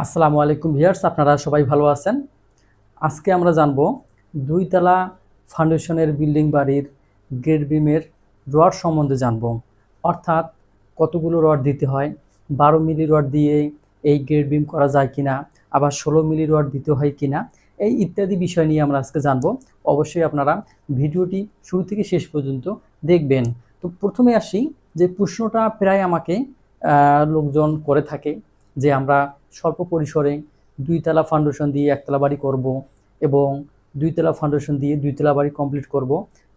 আসসালামু আলাইকুম ভিয়ার্স আপনারা সবাই ভালো আছেন? আজকে আমরা জানব দুইতলা ফাউন্ডেশনের বিল্ডিং বাড়ির গ্রেড বিমের রড সম্বন্ধে জানব। অর্থাৎ কতগুলো রড দিতে হয়, বারো মিলি রড দিয়ে এই গ্রেড বিম করা যায় কিনা, আবার ষোলো মিলি রড দিতে হয় কিনা, এই ইত্যাদি বিষয় নিয়ে আমরা আজকে জানব। অবশ্যই আপনারা ভিডিওটি শুরু থেকে শেষ পর্যন্ত দেখবেন। তো প্রথমে আসি যে প্রশ্নটা প্রায় আমাকে লোকজন করে থাকে যে আমরা স্বল্প পরিসরে দুইতলা ফাউন্ডেশন দিয়ে একতলা বাড়ি করব এবং দুইতলা ফাউন্ডেশন দিয়ে দুইতলা বাড়ি কমপ্লিট করব।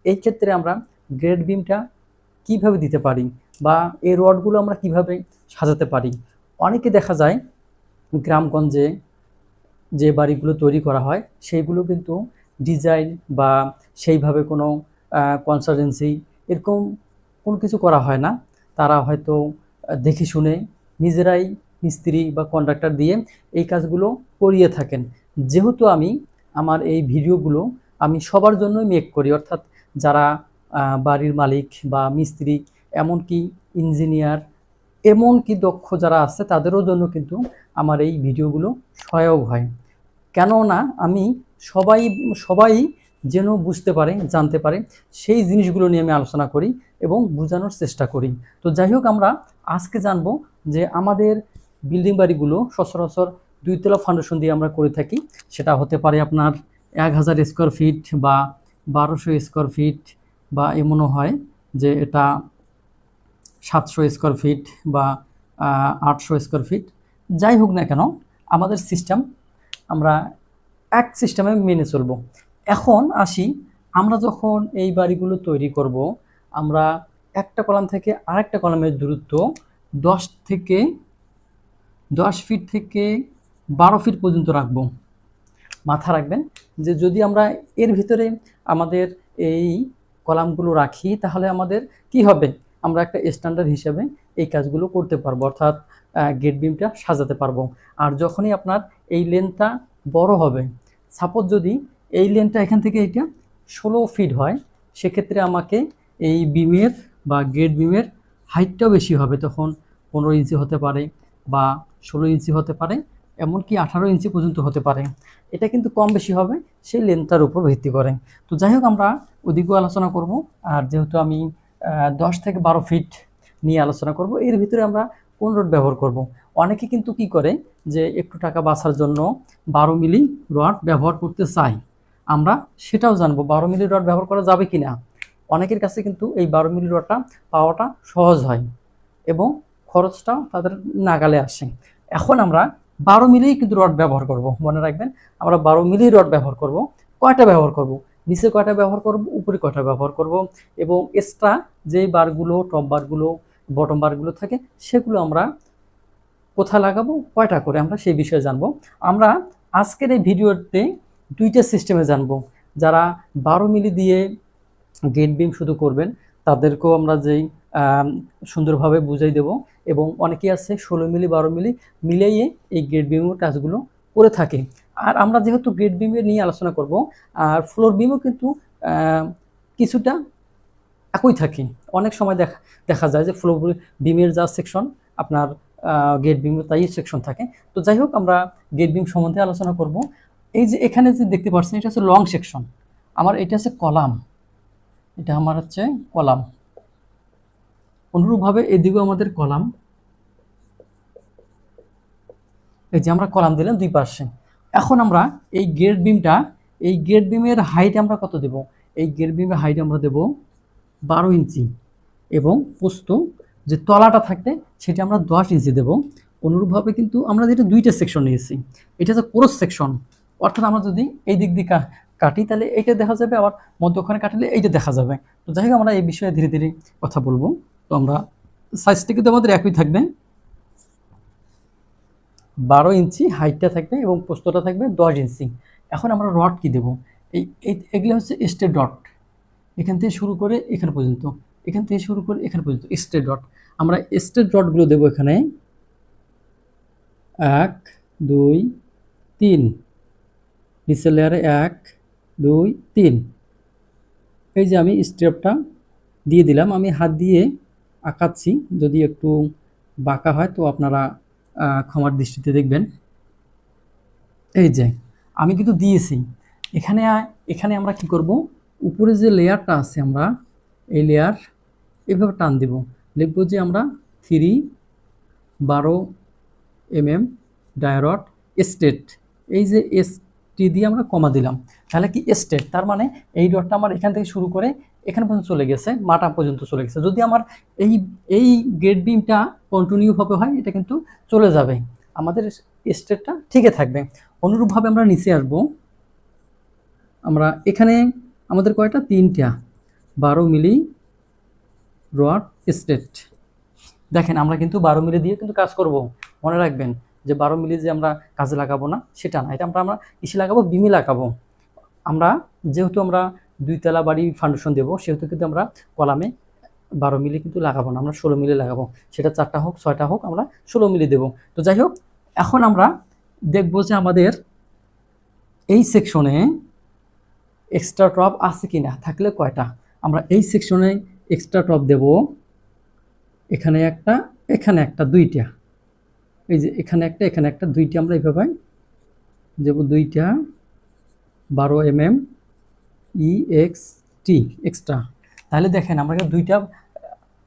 এই ক্ষেত্রে আমরা গ্রেড বিমটা কীভাবে দিতে পারি বা এই রডগুলো আমরা কীভাবে সাজাতে পারি? অনেকে দেখা যায় গ্রামগঞ্জে যে বাড়িগুলো তৈরি করা হয় সেইগুলো কিন্তু ডিজাইন বা সেইভাবে কোনো কনসালটেন্সি এরকম কোনো কিছু করা হয় না। তারা হয়তো দেখে শুনে নিজেরাই মিস্ত্রি বা কন্ট্রাক্টর দিয়ে এই কাজগুলো করিয়ে থাকেন। যেহেতু আমি আমার এই ভিডিওগুলো আমি সবার জন্যই মেক করি, অর্থাৎ যারা বাড়ির মালিক বা মিস্ত্রি, এমনকি ইঞ্জিনিয়ার এমনকি দক্ষ যারা আছে তাদেরও জন্য কিন্তু আমার এই ভিডিওগুলো সহায়ক হয়। কেননা আমি সবাই সবাই যেন বুঝতে পারে, জানতে পারে, সেই জিনিসগুলো নিয়ে আমি আলোচনা করি এবং বোঝানোর চেষ্টা করি। তো যাই হোক, আমরা আজকে জানব যে আমাদের বিল্ডিং বাড়িগুলো সচরাচর দুইতলা ফাউন্ডেশন দিয়ে আমরা করে থাকি। সেটা হতে পারে আপনার এক হাজার স্কোয়ার ফিট বা বারোশো স্কোয়ার ফিট বা এমনও হয় যে এটা সাতশো স্কোয়ার ফিট বা আটশো স্কোয়ার ফিট যাই হোক না কেন, আমাদের সিস্টেম আমরা এক সিস্টেমে মেনে চলবো। এখন আসি আমরা যখন এই বাড়িগুলো তৈরি করব, আমরা একটা কলাম থেকে আরেকটা কলামের দূরত্ব দশ থেকে দশ ফিট থেকে বারো ফিট পর্যন্ত রাখব। মাথা রাখবেন যে যদি আমরা এর ভিতরে আমাদের এই কলামগুলো রাখি, তাহলে আমাদের কি হবে? আমরা একটা স্ট্যান্ডার্ড হিসাবে এই কাজগুলো করতে পারব, অর্থাৎ গেট বিমটা সাজাতে পারব। আর যখনই আপনার এই লেনটা বড় হবে সাপোজ যদি এই লেনটা এখান থেকে এটা ষোলো ফিট হয়, সেক্ষেত্রে আমাকে এই বিমের বা গেট বিমের হাইটটাও বেশি হবে, তখন পনেরো ইঞ্চি হতে পারে। বা ষোলো ইঞ্চি হতে পারে, এমনকি আঠারো ইঞ্চি পর্যন্ত হতে পারে। এটা কিন্তু কম বেশি হবে, সেই লেন্থটার উপর ভিত্তি করে। তো যাই হোক, আমরা ওদিকেও আলোচনা করব, আর যেহেতু আমি দশ থেকে বারো ফিট নিয়ে আলোচনা করব, এর ভিতরে আমরা কোন রড ব্যবহার করব? অনেকে কিন্তু কি করে যে একটু টাকা বাঁচার জন্য বারো মিলি রড ব্যবহার করতে চাই আমরা সেটাও জানব, বারো মিলি রড ব্যবহার করা যাবে কি না অনেকের কাছে কিন্তু এই বারো মিলি রডটা পাওয়াটা সহজ হয়। এবং খরচটাও তাদের নাগালে আসে। এখন আমরা বারো মিলি কিন্তু রড ব্যবহার করব, মনে রাখবেন। আমরা বারো মিলি রড ব্যবহার করব, কয়টা ব্যবহার করব? নিচে কয়টা ব্যবহার করব? উপরে কয়টা ব্যবহার করব? এবং এক্সট্রা যেই বারগুলো টপ বারগুলো বটম বারগুলো থাকে, সেগুলো আমরা কোথায় লাগাবো? কয়টা করে? আমরা সেই বিষয়ে জানব। আমরা আজকের এই ভিডিওতে দুইটা সিস্টেমে জানব। যারা বারো মিলি দিয়ে গেট বিম শুধু করবেন, তাদেরকেও আমরা যেই সুন্দরভাবে বুঝাই দেব। এবং অনেকেই আছে ষোলো মিলি, বারো মিলি মিলিয়ে এই গেট বিমের কাজগুলো করে থাকে। আর আমরা যেহেতু গেট বিমের নিয়ে আলোচনা করব, আর ফ্লোর বিমও কিন্তু কিছুটা একই থাকে। অনেক সময় দেখা দেখা যায় যে ফ্লোর বিমের যা সেকশন আপনার গেট বিমের তাই সেকশন থাকে। তো যাই হোক, আমরা গেট বিম সম্বন্ধে আলোচনা করব। এই যে এখানে যে দেখতে পাচ্ছেন, এটা হচ্ছে লং সেকশন আমার এটা হচ্ছে কলাম। এটা আমার হচ্ছে কলাম। অনুরূপভাবে এদিকেও আমাদের কলাম। এই যে আমরা কলাম দিলাম দুই পাশে। এখন আমরা এই গেট বিমটা এই গেট বিমের হাইট আমরা কত দেব? এই গেট বিমের হাইট আমরা দেব বারো ইঞ্চি এবং পোস্ত যে তলাটা থাকবে সেটা আমরা দশ ইঞ্চি দেব। অনুরূপভাবে কিন্তু আমরা যেটা দুইটা সেকশন নিয়েছি, এটা হচ্ছে ক্রস সেকশন অর্থাৎ আমরা যদি এই দিক দিয়ে কাটি, তাহলে এইটা দেখা যাবে, আবার মধ্যখানে কাটলে এইটা দেখা যাবে। তো যাই হোক, আমরা এই বিষয়ে ধীরে ধীরে কথা বলব। আমরা সাইজটা কিন্তু আমাদের একই থাকবে। বারো ইঞ্চি হাইটটা থাকবে এবং পোস্তটা থাকবে দশ ইঞ্চি। এখন আমরা রড কি দেব? এই এগুলো হচ্ছে স্টেট ডট এখান থেকে শুরু করে এখানে পর্যন্ত। এখান থেকে শুরু করে এখানে পর্যন্ত স্টেট ডট আমরা স্টেট ডটগুলো দেবো এখানে। এক, দুই, তিন। নিচের লেয়ারে এক, দুই, তিন। এই যে আমি স্টেপটা দিয়ে দিলাম। আমি হাত দিয়ে আঁকাচ্ছি। যদি একটু বাঁকা হয় তো আপনারা ক্ষমার দৃষ্টিতে দেখবেন। এই যে, আমি কিন্তু দিয়েছি। এখানে এখানে আমরা কি করব? উপরে যে লেয়ারটা আছে আমরা, এই লেয়ার এভাবে টান দিব। লিখব যে আমরা থ্রি বারো এম এম ডায়রট স্টেট। এই যে এস টি দিয়ে আমরা কমা দিলাম। তাহলে কি স্টেট? তার মানে এই ডটটা আমার এখান থেকে শুরু করে এখানে পর্যন্ত চলে গেছে মাটা পর্যন্ত চলে গেছে। যদি আমার এই এই গেট বিমটা কন্টিনিউভাবে হয়, এটা কিন্তু চলে যাবে। আমাদের স্টেটটা ঠিকই থাকবে। অনুরূপভাবে আমরা নিচে আসব। আমরা এখানে আমাদের কয়টা? তিনটা। বারো মিলি রড স্টেট। দেখেন, আমরা কিন্তু বারো মিলি দিয়ে কিন্তু কাজ করব। মনে রাখবেন যে বারো মিলি যে আমরা কাজে লাগাবো না, সেটা না। এটা আমরা আমরা ইসে লাগাবো, বিমি লাগাবো। আমরা যেহেতু আমরা দুইতলা বাড়ি ফাউন্ডেশন দেবো, সেহেতু কিন্তু আমরা কলামে বারো মিলি কিন্তু লাগাবো না, আমরা ষোলো মিলি লাগাবো। সেটা চারটা হোক, ছয়টা হোক, আমরা ষোলো মিলি দেবো। তো যাই হোক, এখন আমরা দেখব যে আমাদের এই সেকশনে এক্সট্রা টপ আছে কি না থাকলে কয়টা? আমরা এই সেকশনে এক্সট্রা টপ দেব, এখানে একটা এখানে একটা, দুইটা। এই যে এখানে একটা এখানে একটা, দুইটা আমরা এইভাবে দেবো, দুইটা, বারো M M E X T extra তাহলে দেখেন, আমরা দুইটা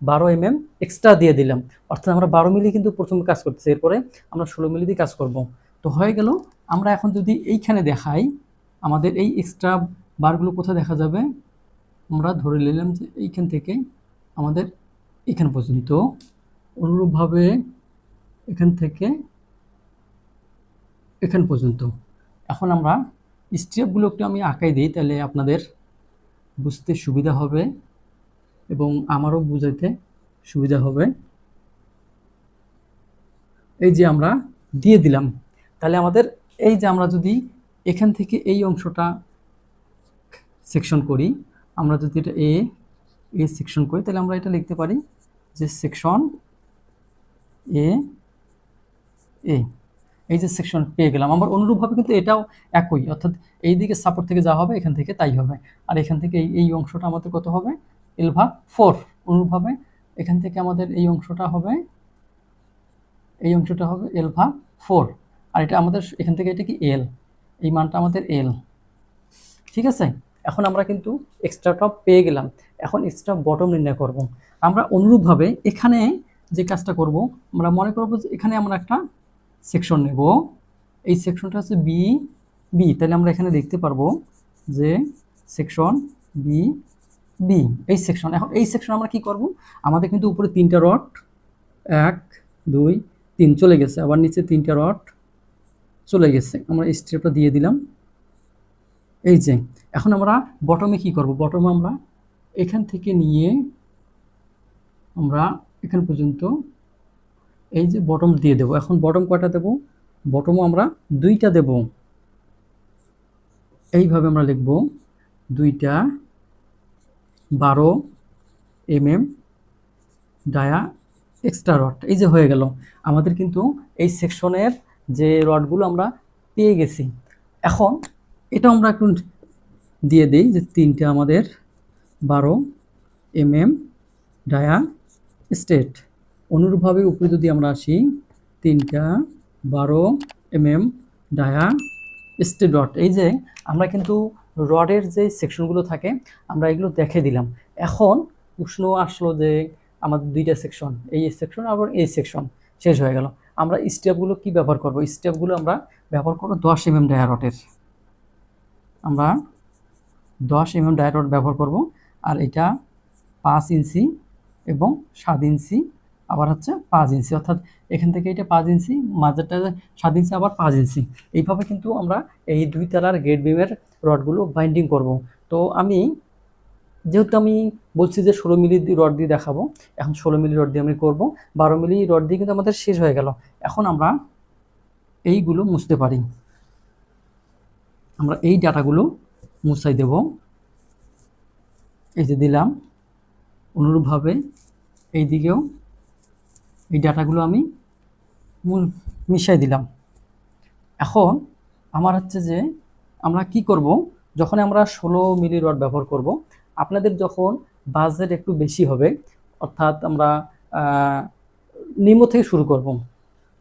বারো এম এম এক্সট্রা দিয়ে দিলাম। অর্থাৎ আমরা বারো মিলি কিন্তু প্রথমে কাজ করতেছি। এরপরে আমরা ষোলো মিলি দিয়ে কাজ করব। তো হয়ে গেল, আমরা এখন যদি এইখানে দেখাই, আমাদের এই এক্সট্রা বারগুলো কোথায় দেখা যাবে? আমরা ধরে নিলাম যে এইখান থেকে আমাদের এখান পর্যন্ত। অনুরূপভাবে এখান থেকে এখান পর্যন্ত। এখন আমরা স্টেপগুলো একটু আমি আঁকাই দিই, তাহলে আপনাদের বুঝতে সুবিধা হবে এবং আমারও বুঝাইতে সুবিধা হবে। এই যে আমরা দিয়ে দিলাম, তাহলে আমাদের এই যে আমরা যদি এখান থেকে এই অংশটা সেকশন করি, আমরা যদি এটা এ এ সেকশন করি, তাহলে আমরা এটা লিখতে পারি যে সেকশন এ এ এই যে সেকশন পেয়ে গেলাম। আমার অনুরূপভাবে কিন্তু এটাও একই। অর্থাৎ এই দিকে সাপোর্ট থেকে যা হবে, এখান থেকে তাই হবে। আর এখান থেকে এই এই অংশটা আমাদের কত হবে? এল ভাগ ফোর অনুরূপভাবে এখান থেকে আমাদের এই অংশটা হবে, এই অংশটা হবে এল ভাগ ফোর আর এটা আমাদের এখান থেকে এটা কি এল এই মানটা আমাদের এল ঠিক আছে? এখন আমরা কিন্তু এক্সট্রা টপ পেয়ে গেলাম। এখন এক্সট্রা বটম নির্ণয় করব। আমরা অনুরূপভাবে এখানে যে কাজটা করব, আমরা মনে করব যে এখানে আমরা একটা সেকশন নেব। এই সেকশনটা হচ্ছে বি বি তাহলে আমরা এখানে দেখতে পারব যে সেকশন বি বি এই সেকশন। এখন এই সেকশন আমরা কি করব? আমাদের কিন্তু উপরে তিনটা রড, এক, দুই, তিন চলে গেছে। আবার নিচে তিনটা রড চলে গেছে। আমরা স্টেপটা দিয়ে দিলাম। এই যে, এখন আমরা বটমে কি করব? বটমে আমরা এখান থেকে নিয়ে আমরা এখান পর্যন্ত এই যে বটম দিয়ে দেব। এখন বটম কয়টা দেব? বটমও আমরা দুইটা দেব। এইভাবে আমরা লিখব, দুইটা বারো M M dia extra rod এই যে হয়ে গেল। আমাদের কিন্তু এই সেকশনের যে রডগুলো আমরা পেয়ে গেছি। এখন এটা আমরা একটু দিয়ে দিই যে তিনটে আমাদের বারো এম এম ডায়া স্টেট অনুরূপভাবে উপরে যদি আমরা আসি, তিনটা বারো M M dia straight rod. এই যে আমরা কিন্তু রডের যে সেকশনগুলো থাকে, আমরা এগুলো দেখে দিলাম। এখন প্রশ্ন আসলো যে আমাদের দুইটা সেকশন, এই সেকশন আবার এই সেকশন শেষ হয়ে গেল। আমরা স্টেপগুলো কি ব্যবহার করব? স্টেপগুলো আমরা ব্যবহার করব দশ এম এম ডায়ারটের আমরা দশ এম এম ডায়ারট ব্যবহার করব, আর এটা পাঁচ ইঞ্চি এবং সাত ইঞ্চি আবার হচ্ছে পাঁচ ইঞ্চি। অর্থাৎ এখান থেকে এটা পাঁচ ইঞ্চি, মাঝেরটা সাত ইঞ্চি, আবার পাঁচ ইঞ্চি। এইভাবে কিন্তু আমরা এই দুই তলার গেট বিমের রডগুলো বাইন্ডিং করব। তো আমি যেহেতু আমি বলছি যে ষোলো মিলি রড দিয়ে দেখাবো, এখন ষোলো মিলি রড দিয়ে আমি করব। বারো মিলি রড দিয়ে কিন্তু আমাদের শেষ হয়ে গেল। এখন আমরা এইগুলো মুছতে পারি। আমরা এই ডাটাগুলো মুছাই দেব। এই যে দিলাম। অনুরূপভাবে এই দিকেও এই ডাটাগুলো আমি মূল- মিশাই দিলাম। এখন আমার হচ্ছে যে আমরা কি করব? যখন আমরা ষোলো মিলি রড ব্যবহার করব, আপনাদের যখন বাজেট একটু বেশি হবে, অর্থাৎ আমরা নিম্ন থেকে শুরু করব।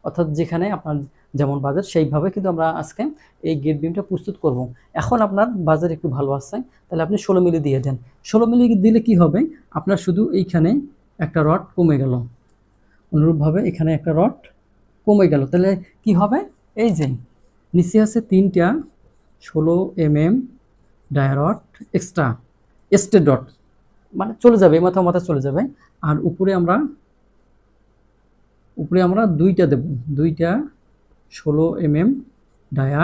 অর্থাৎ যেখানে আপনার যেমন বাজেট সেইভাবে কিন্তু আমরা আজকে এই গেট বিমটা প্রস্তুত করব। এখন আপনার বাজার একটু ভালো আসছে তাহলে আপনি ষোলো মিলি দিয়ে দেন। ষোলো মিলি দিলে কি হবে? আপনার শুধু এইখানে একটা রড কমে গেল। অনুরূপভাবে এখানে একটা রড কমে গেল। তাহলে কি হবে? এই যে, নিচে আছে তিনটা ষোলো M M dia rod extra straight dot মানে চলে যাবে মাথা মাথা চলে যাবে। আর উপরে আমরা উপরে আমরা দুইটা দেব। দুইটা ষোলো M M dia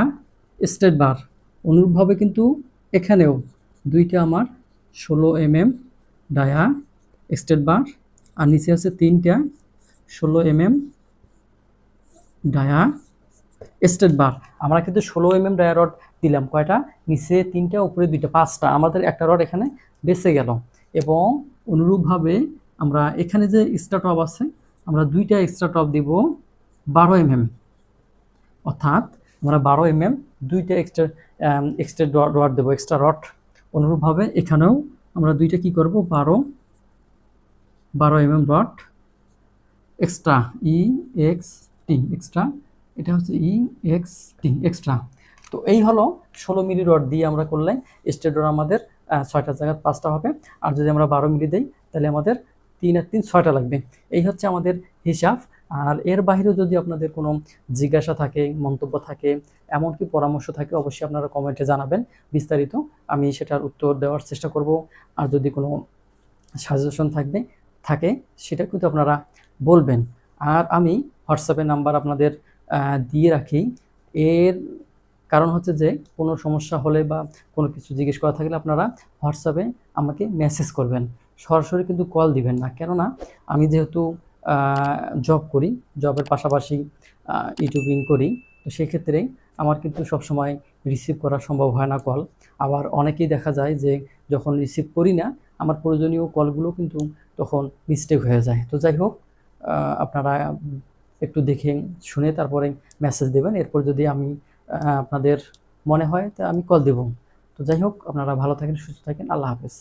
straight bar. অনুরূপভাবে কিন্তু এখানেও দুইটা আমার ষোলো M M dia straight bar. আর নিচে আছে তিনটা ষোলো M M dia straight bar. আমরা কিন্তু ষোলো এম এম ডায়া রড দিলাম। কয়টা? নিচে তিনটা, উপরে দুইটা, পাঁচটা। আমাদের একটা রড এখানে বেঁচে গেল। এবং অনুরূপভাবে আমরা এখানে যে এক্সট্রা টপ আছে, আমরা দুইটা এক্সট্রা টপ দিব বারো এম এম অর্থাৎ আমরা বারো এম এম দুইটা এক্সট্রা এক্সট্রা রড দেবো এক্সট্রা রড অনুরূপভাবে এখানেও আমরা দুইটা কি করব? বারো বারো M M rod extra E X T extra এটা হচ্ছে ই এক্স টি এক্সট্রা তো এই হলো ষোলো মিলি রড দিয়ে আমরা করলে স্টেট রড আমাদের ছয়টা জায়গায় পাঁচটা হবে। আর যদি আমরা বারো মিলি দিই, তাহলে আমাদের তিন আর তিন ছয়টা লাগবে। এই হচ্ছে আমাদের হিসাব। আর এর বাইরেও যদি আপনাদের কোনো জিজ্ঞাসা থাকে, মন্তব্য থাকে, এমনকি পরামর্শ থাকে, অবশ্যই আপনারা কমেন্টে জানাবেন। বিস্তারিত আমি সেটার উত্তর দেওয়ার চেষ্টা করব। আর যদি কোনো সাজেশন থাকবে, থাকে, সেটা কিন্তু আপনারা বলবেন। আর আমি হোয়াটসঅ্যাপে নাম্বার আপনাদের দিয়ে রাখি। এর কারণ হচ্ছে যে, কোনো সমস্যা হলে বা কোনো কিছু জিজ্ঞেস করা থাকলে আপনারা হোয়াটসঅ্যাপে আমাকে মেসেজ করবেন। সরাসরি কিন্তু কল দিবেন না। কেননা আমি যেহেতু জব করি, জবের পাশাপাশি ইউটিউবিং করি, তো সেক্ষেত্রে আমার কিন্তু সবসময় রিসিভ করা সম্ভব হয় না কল। আবার অনেকেই দেখা যায় যে, যখন রিসিভ করি না, আমার প্রয়োজনীয় কলগুলো কিন্তু তখন মিস্টেক হয়ে যায়। তো যাই হোক আপনারা একটু দেখে শুনে তারপরে মেসেজ দেবেন। এরপর যদি আমি আপনাদের মনে হয়, তা আমি কল দেব। তো যাই হোক, আপনারা ভালো থাকেন, সুস্থ থাকেন। আল্লাহ হাফেজ।